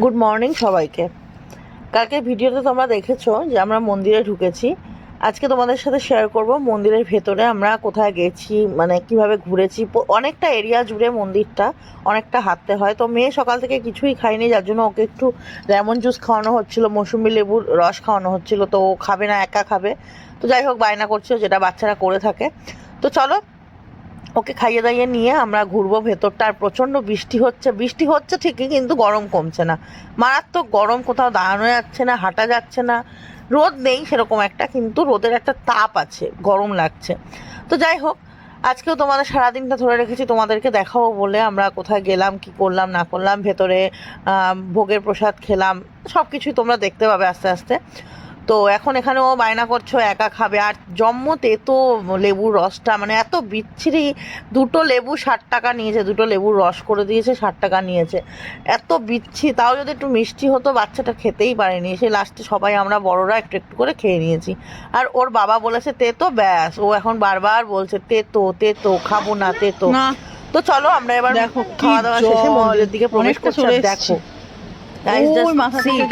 Good morning সবাইকে। কালকে ভিডিওতে তোমরা দেখেছ যে আমরা মন্দিরে ঢুকেছি। আজকে তোমাদের সাথে শেয়ার করব মন্দিরের ভেতরে আমরা কোথায় গেছি মানে কীভাবে ঘুরেছি। অনেকটা এরিয়া জুড়ে মন্দিরটা অনেকটা হাঁটতে হয়। তো মেয়ে সকাল থেকে কিছুই খায়নি, যার জন্য ওকে একটু লেমন জুস খাওয়ানো হচ্ছিল, মৌসুমি লেবুর রস খাওয়ানো হচ্ছিল। তো ও খাবে না, একা খাবে। তো যাই হোক, বায়না করছিল যেটা বাচ্চারা করে থাকে। তো চলো ওকে খাইয়ে দাইয়ে নিয়ে আমরা ঘুরবো ভেতরটা। আর প্রচণ্ড বৃষ্টি হচ্ছে। বৃষ্টি হচ্ছে ঠিকই, কিন্তু গরম কমছে না। মারাত্মক গরম, কোথাও দাঁড়ানো যাচ্ছে না, হাঁটা যাচ্ছে না। রোদ নেই সেরকম একটা, কিন্তু রোদের একটা তাপ আছে, গরম লাগছে। তো যাই হোক, আজকেও তোমাদের সারাদিনটা ধরে রেখেছি, তোমাদেরকে দেখাবো বলে আমরা কোথায় গেলাম, কি করলাম, না করলাম, ভেতরে ভোগের প্রসাদ খেলাম সব কিছুই তোমরা দেখতে পাবে আস্তে আস্তে। তো এখন এখানেও বায়না করছ একা খাবে। আর জম্মতে তো লেবুর রসটা মানে এত বিচ্ছিরি দুটো লেবু ষাট টাকা নিয়েছে দুটো লেবুর রস করে দিয়েছে ষাট টাকা নিয়েছে। এত বিচ্ছি তাও যদি একটু মিষ্টি হতো বাচ্চাটা খেতেই পারেনি। সে লাস্টে সবাই আমরা বড়রা একটু একটু করে খেয়ে নিয়েছি। আর ওর বাবা বলেছে তেতো ব্যাস। ও এখন বারবার বলছে তেতো তেতো খাব না তেতো। না। তো চলো আমরা এবার দেখো খাওয়া দাওয়া শেষে। মন্দিরের দিকে প্রবেশ করছি দেখো।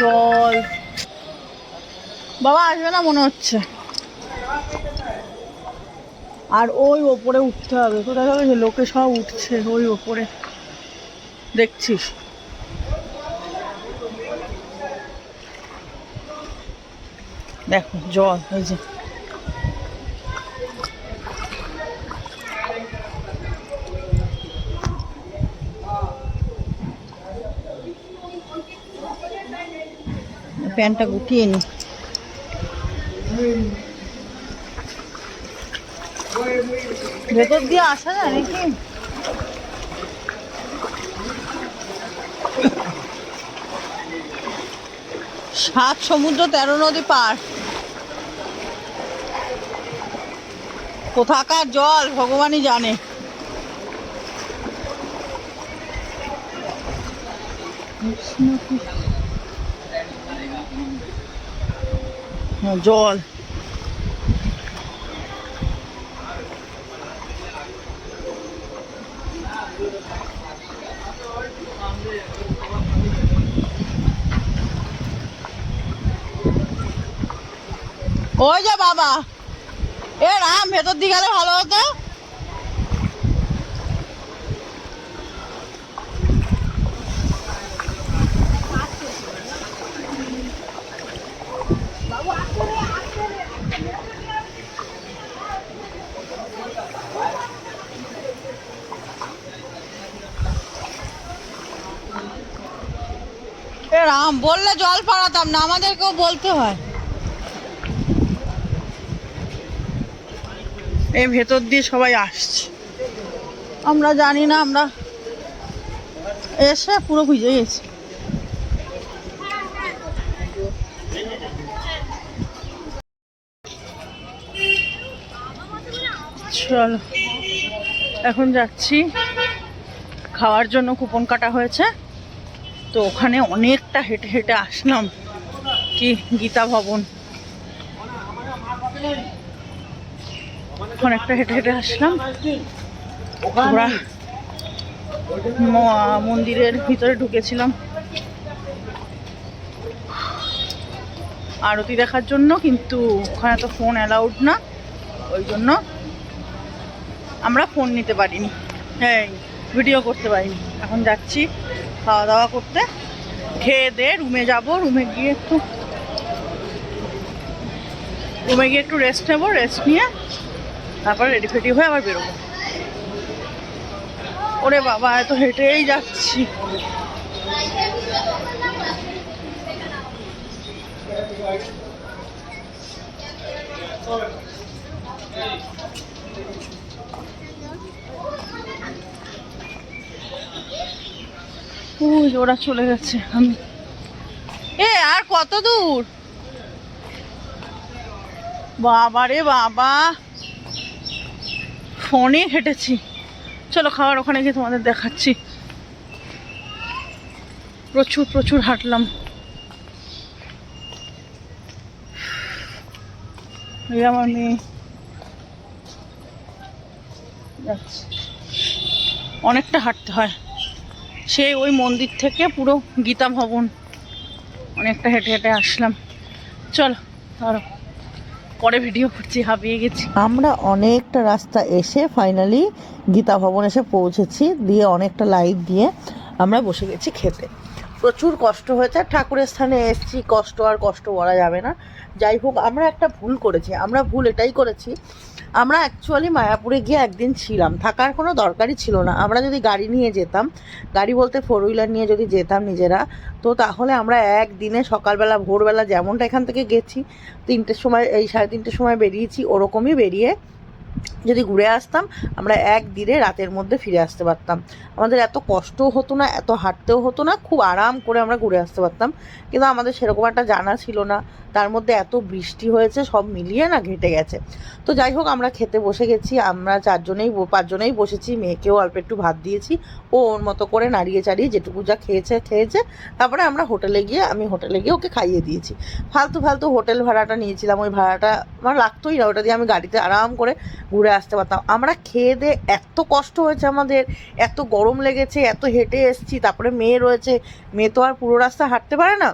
জল। বাবা আসবে না মনে হচ্ছে। আর ওই ওপরে উঠতে হবে। কোথায় যাবে যে লোকে সব উঠছে ওই ওপরে। দেখছিস? দেখো, জল ওই যে। প্যান্টটা গুটিয়ে নি। ভেতর দিয়ে আসা যায় নাকি? সাত সমুদ্র, তেরো নদী পার। কোথাকার জল, ভগবানই জানে। জল। ওই যে বাবা। এ রাম, ভেতর দিকে গেলে ভালো হতো। রাম, বললে জল পাড়াতাম না, আমাদেরকেও বলতে হয়। এই ভেতর দিয়ে সবাই আসছে। আমরা জানি না, আমরা এসে পুরো ভিজে গেছি। চলো, এখন যাচ্ছি। খাওয়ার জন্য কুপন কাটা হয়েছে। তো ওখানে অনেকটা হেঁটে হেঁটে আসলাম। কি গীতা ভবন। অনেকটা হেঁটে হেঁটে আসলাম। ওরা মন্দিরের ভিতরে ঢুকেছিলাম। আরতি দেখার জন্য, কিন্তু ওখানে তো ফোন অ্যালাউড না। ওই জন্য আমরা ফোন নিতে পারিনি। হ্যাঁ ভিডিও করতে পারিনি। এখন যাচ্ছি খাওয়া দাওয়া করতে। খেয়ে দে রুমে যাব। রুমে গিয়ে একটু রুমে গিয়ে একটু রেস্ট নেব। রেস্ট নিয়ে তারপর রেডি ফেডি হয়ে আবার বেরোবো। ওরে বাবা, এত হেঁটেই যাচ্ছি। ওরা চলে গেছে, আমি এ, আর কত দূর? বাবা রে বাবা। ফোনে হেঁটেছি। চলো খাবার ওখানে গিয়ে তোমাদের দেখাচ্ছি। প্রচুর প্রচুর হাঁটলাম। অনেকটা হাঁটতে হয়। সেই ওই মন্দির থেকে পুরো গীতা ভবন। অনেকটা হেঁটে হেঁটে আসলাম। চলো ধরো পরে ভিডিও করছি, হাঁপিয়ে গেছি। আমরা অনেকটা রাস্তা এসে ফাইনালি গীতা ভবন এসে পৌঁছেছি, দিয়ে অনেকটা লাইট দিয়ে আমরা বসে গেছি খেতে। প্রচুর কষ্ট হয়েছে, ঠাকুরের স্থানে এসেছি, কষ্ট আর কষ্ট বলা যাবে না। যাই হোক, আমরা একটা ভুল করেছি, আমরা ভুল এটাই করেছি আমরা অ্যাকচুয়ালি মায়াপুরে গিয়ে একদিন ছিলাম। থাকার কোনো দরকারই ছিল না। আমরা যদি গাড়ি নিয়ে যেতাম, গাড়ি বলতে ফোর হুইলার নিয়ে যদি যেতাম নিজেরা, তো তাহলে আমরা একদিনে সকালবেলা, ভোরবেলা যেমনটা এখান থেকে গেছি, তিনটের সময়, এই সাড়ে তিনটের সময় বেরিয়েছি, ওরকমই বেরিয়ে যদি ঘুরে আসতাম, আমরা এক দিনে রাতের মধ্যে ফিরে আসতে পারতাম। আমাদের এত কষ্টও হতো না, এত হাঁটতেও হতো না, খুব আরাম করে আমরা ঘুরে আসতে পারতাম। কিন্তু আমাদের সেরকম একটা জানা ছিল না। তার মধ্যে এত বৃষ্টি হয়েছে, সব মিলিয়ে না ঘেটে গেছে। তো যাই হোক, আমরা খেতে বসে গেছি, আমরা চারজনেই পাঁচজনেই বসেছি, মেয়েকেও অল্প একটু ভাত দিয়েছি, ও ওর মতো করে নাড়িয়ে চাড়িয়ে যেটুকু যা খেয়েছে খেয়েছে, তারপরে আমরা হোটেলে গিয়ে, আমি হোটেলে গিয়ে ওকে খাইয়ে দিয়েছি। ফালতু ফালতু হোটেল ভাড়াটা নিয়েছিলাম, ওই ভাড়াটা আমার লাগতোই না, ওটা দিয়ে আমি গাড়িতে আরাম করে ঘুরে আসতে পারতাম। আমরা খেয়ে দিয়ে এত কষ্ট হয়েছে আমাদের, এত গরম লেগেছে, এত হেঁটে এসছি, তারপরে মেয়ে রয়েছে, মেয়ে তো আর পুরো রাস্তা হাঁটতে পারে না।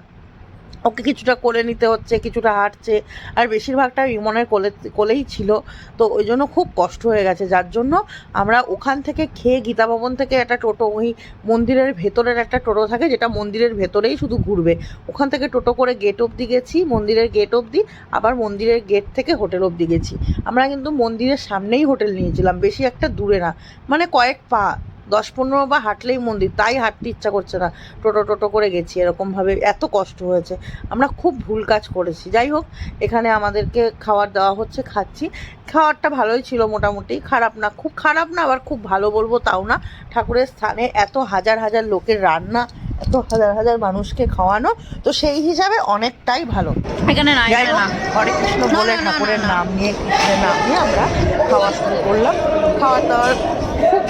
ওকে কিছুটা কোলে নিতে হচ্ছে, কিছুটা হাঁটছে। আর বেশিরভাগটা ইমনের কোলে, কোলেই ছিল। তো ওই জন্য খুব কষ্ট হয়ে গেছে। যার জন্য আমরা ওখান থেকে খেয়ে গীতা ভবন থেকে একটা টোটো, ওই মন্দিরের ভেতরের একটা টোটো থাকে, যেটা মন্দিরের ভেতরেই শুধু ঘুরবে। ওখান থেকে টোটো করে গেট অবধি গেছি, মন্দিরের গেট অবধি। আবার মন্দিরের গেট থেকে হোটেল অবধি গেছি। আমরা কিন্তু মন্দিরের সামনেই হোটেল নিয়েছিলাম, বেশি একটা দূরে না। মানে কয়েক পা দশ পনেরো বা হাঁটলেই মন্দির তাই হাঁটতে ইচ্ছা করছে না। টোটো টোটো করে গেছি এরকমভাবে এত কষ্ট হয়েছে। আমরা খুব ভুল কাজ করেছি। যাই হোক এখানে আমাদেরকে খাবার দেওয়া হচ্ছে খাচ্ছি। খাওয়ারটা ভালোই ছিল মোটামুটি খারাপ না খুব খারাপ না আবার খুব ভালো বলব তাও না। ঠাকুরের স্থানে এত হাজার হাজার লোকের রান্না এত হাজার হাজার মানুষকে খাওয়ানো তো সেই হিসাবে অনেকটাই ভালো। এখানে হরে কৃষ্ণ বলে ঠাকুরের। নাম নিয়ে কৃষ্ণের নাম নিয়ে আমরা খাওয়া শুরু করলাম। খাওয়া দাওয়ার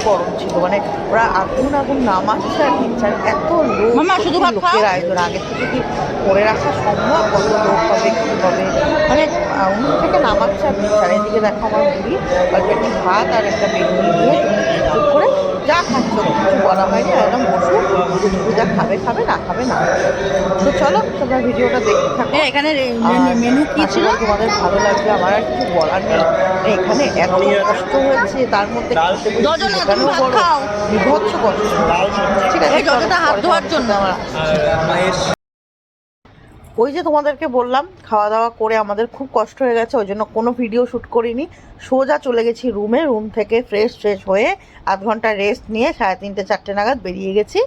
গরম ছিল। মানে ওরা আগুন আগুন নামাচ্ছে আর দিচ্ছে এত লোক লোকের আয়োজন। আগে থেকে কি করে রাখা সম্ভব? কত লোক হবে কী হবে? মানে উনুন থেকে নামাচ্ছে আর আর এদিকে দেখো আমার বুড়ি অল্প একটু ভাত আর একটা বেগুনি দিয়ে চুপ করে যা খাচ্ছ কিছু বলা হয়নি। একদম বসু যা খাবে খাবে চলো তোমরা ভিডিওটা দেখতে থাকো। এখানে মেনু- কি ছিল? তোমাদের ভালো লাগবে। আমার আর কিছু বলার নেই। এখানে এত কষ্ট হয়েছে তার মধ্যে। বিভৎস কষ্ট। ঠিক আছে হাত ধোয়ার জন্য। আমার ওই যে তোমাদেরকে বললাম খাওয়া দাওয়া করে আমাদের খুব কষ্ট হয়ে গেছে, ওই জন্য কোনো ভিডিও শ্যুট করিনি। সোজা চলে গেছি রুমে রুম থেকে ফ্রেশ ফ্রেশ হয়ে আধ ঘণ্টা রেস্ট নিয়ে সাড়ে তিনটে, চারটে নাগাদ বেরিয়ে গেছি।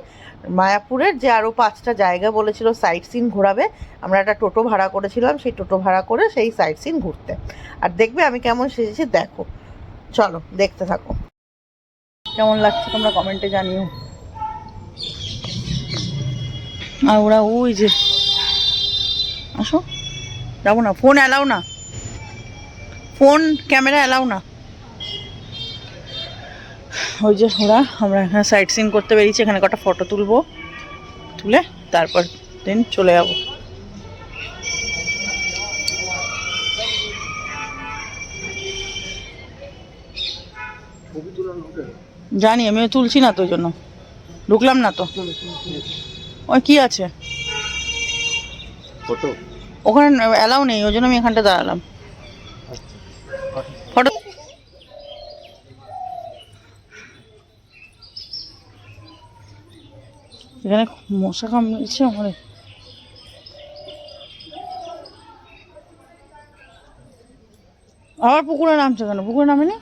মায়াপুরের যে আরও পাঁচটা জায়গা বলেছিল সাইট সিন ঘোরাবে, আমরা একটা টোটো ভাড়া করেছিলাম, সেই টোটো ভাড়া করে সেই সাইট সিন ঘুরতে। আর দেখবে আমি কেমন সেজেছি, দেখো। চলো, দেখতে থাকো। কেমন লাগছে তোমরা কমেন্টে জানিও। আর ওরা ওই যে আসো। যাব না ফোন অ্যালাও না। ফোন ক্যামেরা অ্যালাও না। ওই যে ওরা, আমরা এখানে সাইট সিন করতে বেরিয়েছি, এখানে কটা ফটো তুলবো। তুলে তারপর দিন চলে যাব। জানি, আমিও তুলছি না তো জন্য। ঢুকলাম না তো। ওই কি আছে? ফটো ওখানে অ্যালাউ নেই, ওই জন্য আমি এখানটা দাঁড়ালাম। ফটো এখানে মশা কামড়েছে অনেক আবার পুকুরে নামছে কেন? পুকুরে নামেনি?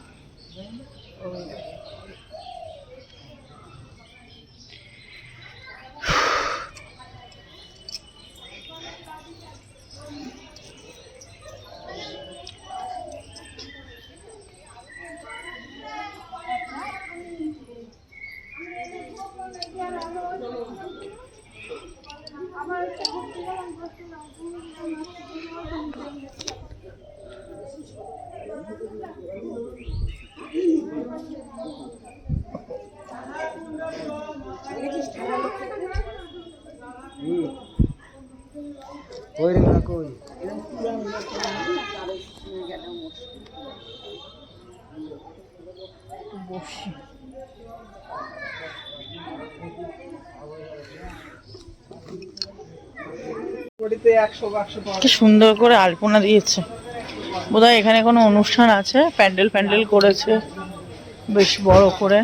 ওই রে কাকু ওই বসি। কি সুন্দর করে আলপনা দিয়েছে। বোধহয় এখানে কোনো অনুষ্ঠান আছে? প্যান্ডেল প্যান্ডেল করেছে। বেশ বড় করে।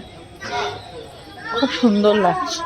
খুব সুন্দর লাগছে।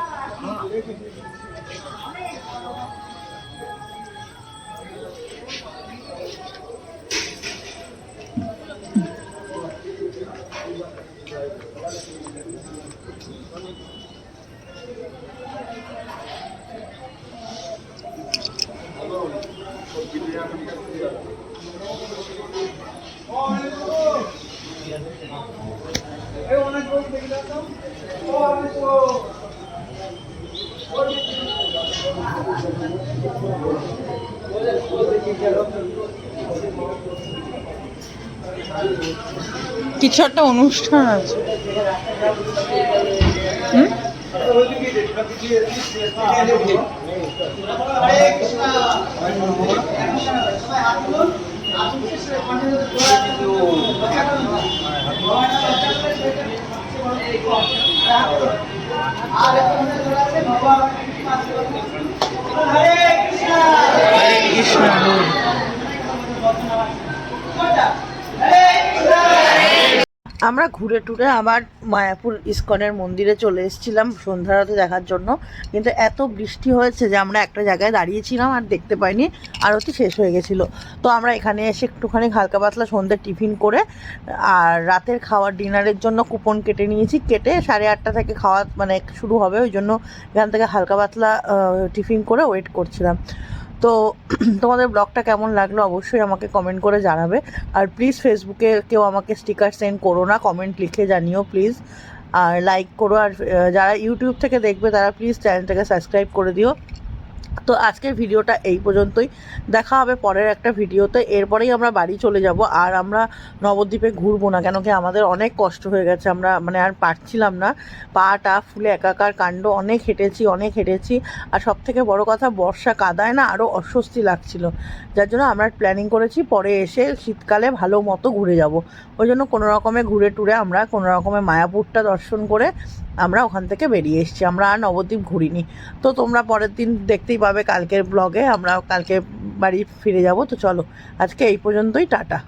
কিছু একটা অনুষ্ঠান আছে হুম? কৃষ্ণ আর এখন আছে বাবা হরে কৃষ্ণ হরে কৃষ্ণ আমরা ঘুরে টুরে আবার মায়াপুর ইস্কনের মন্দিরে চলে এসেছিলাম সন্ধ্যারতি দেখার জন্য। কিন্তু এত বৃষ্টি হয়েছে যে আমরা একটা জায়গায় দাঁড়িয়েছিলাম আর দেখতে পাইনি। আরতি শেষ হয়ে গেছিল। তো আমরা এখানে এসে একটুখানি হালকা পাতলা সন্ধ্যে টিফিন করে, আর রাতের খাওয়ার ডিনারের জন্য কুপন কেটে নিয়েছি। কেটে সাড়ে আটটা থেকে খাওয়া মানে শুরু হবে। ওই জন্য এখান থেকে হালকা পাতলা টিফিন করে ওয়েট করছিলাম। তো তোমাদের ব্লগটা কেমন লাগল অবশ্যই আমাকে কমেন্ট করে জানাবে। আর প্লিজ ফেসবুকে কেউ আমাকে স্টিকার সেন্ড করো না কমেন্ট লিখে জানিও প্লিজ আর লাইক করো, আর যারা ইউটিউব থেকে দেখবে তারা প্লিজ চ্যানেলটাকে সাবস্ক্রাইব করে দিও। তো আজকের ভিডিওটা এই পর্যন্তই। দেখা হবে পরের একটা ভিডিওতে। এরপরেই আমরা বাড়ি চলে যাব আর আমরা নবদ্বীপে ঘুরবো না, কেন কি আমাদের অনেক কষ্ট হয়ে গেছে। আমরা মানে আর পারছিলাম না। পা টা ফুলে একাকার কাণ্ড, অনেক হেঁটেছি অনেক হেঁটেছি। আর সব থেকে বড় কথা, বর্ষা কাদায় না আরও অস্বস্তি লাগছিল। যার জন্য আমরা প্ল্যানিং করেছি পরে এসে শীতকালে ভালো মতো ঘুরে যাব। ওই জন্য কোনো রকমে ঘুরে টুরে আমরা কোনো রকমে মায়াপুরটা দর্শন করে আমরা ওখান থেকে বেরিয়ে এসেছি, আমরা আর নবদ্বীপ ঘুরিনি। তো তোমরা পরের দিন দেখতেই পাবে কালকের ব্লগে আমরা কালকে বাড়ি ফিরে যাব। তো চলো, আজকে এই পর্যন্তই, টাটা।